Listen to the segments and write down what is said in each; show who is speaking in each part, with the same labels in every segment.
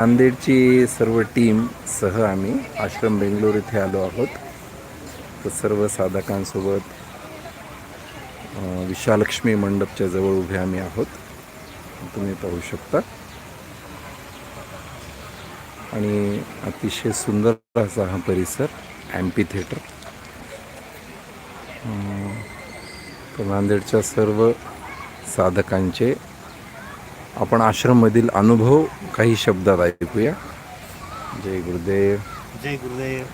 Speaker 1: नांदेडची सर्व टीम सह आम्ही आश्रम बेंगलोर इथे आलो आहोत. तर सर्व साधकांसोबत विशालक्ष्मी मंडपच्या जवळ उभे आम्ही आहोत. तुम्ही पाहू शकता. आणि अतिशय सुंदर असा हा परिसर ॲम्पी थिएटर तर नांदेडच्या सर्व साधकांचे आपण आश्रममधील अनुभव काही शब्दात ऐकूया. जय गुरुदेव.
Speaker 2: जय गुरुदेव.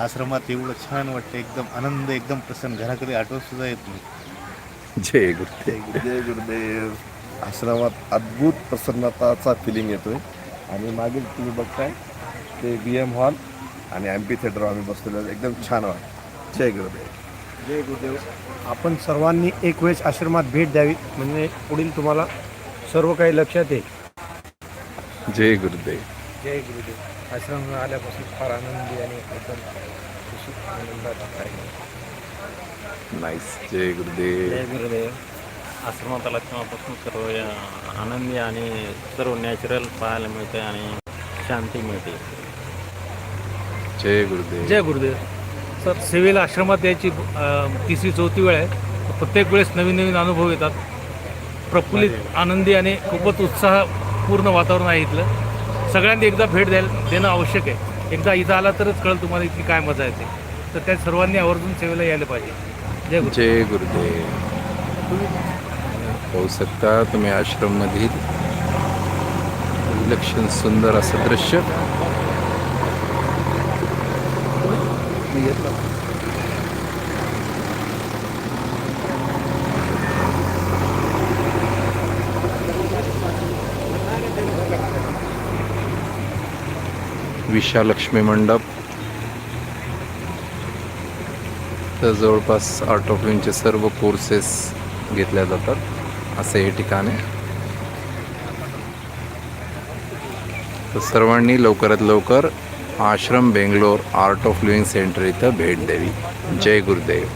Speaker 2: आश्रमात एवढं छान वाटतं एकदम आनंद एकदम प्रसन्न. घराकडे आठवण सुद्धा येत नाही.
Speaker 1: जय गुरुदेव.
Speaker 3: जय गुरुदेव. आश्रमात अद्भुत प्रसन्नताचा फिलिंग येतोय. आणि मागील तुम्ही बघताय ते बी एम हॉल आणि एम्पी थिएटर आम्ही बसलेलो. एकदम छान वाटत. जय गुरुदेव.
Speaker 4: जय गुरुदेव. आपण सर्वांनी एक वेळेस आश्रमात भेट द्यावी. म्हणजे पुढील तुम्हाला सर्व काही लक्षात येईल
Speaker 1: जय गुरुदेव.
Speaker 4: जय गुरुदेव. आश्रम आल्यापासून फार आनंदी आणि एकदम खुशी आनंदात आहे.
Speaker 1: नाईस जय गुरुदेव.
Speaker 5: जय गुरुदेव. आश्रमात आला तेव्हापासून सर्व या आनंदी आणि सर्व नॅचरल पाहायला मिळते आणि शांती मिळते.
Speaker 1: जय गुरुदेव.
Speaker 6: जय गुरुदेव. सर सेवेला आश्रमात यायची तिसरी चौथी वेळ आहे. प्रत्येक वेळेस नवीन नवीन अनुभव येतात. प्रफुल्लित आनंदी आणि खूपच उत्साहपूर्ण वातावरण आहे इथलं. सगळ्यांनी एकदा भेट द्यायला देणं आवश्यक आहे. एकदा इथं आला तरच कळेल तुम्हाला इतकी काय मजा येते. तर त्या सर्वांनी आवर्जून सेवेला यायला पाहिजे. जय गुरु
Speaker 1: जय गुरुदेव. पाहू शकता तुम्ही आश्रममधील विलक्षण सुंदर असं दृश्य. विशालक्ष्मी मंडप. तर जवळपास आर्ट ऑफ लिंगचे सर्व कोर्सेस घेतल्या जातात. असं हे ठिकाण आहे. तर सर्वांनी लवकरात लवकर आश्रम Bangalore art of living centre इथं भेट द्यावी. जय गुरुदेव.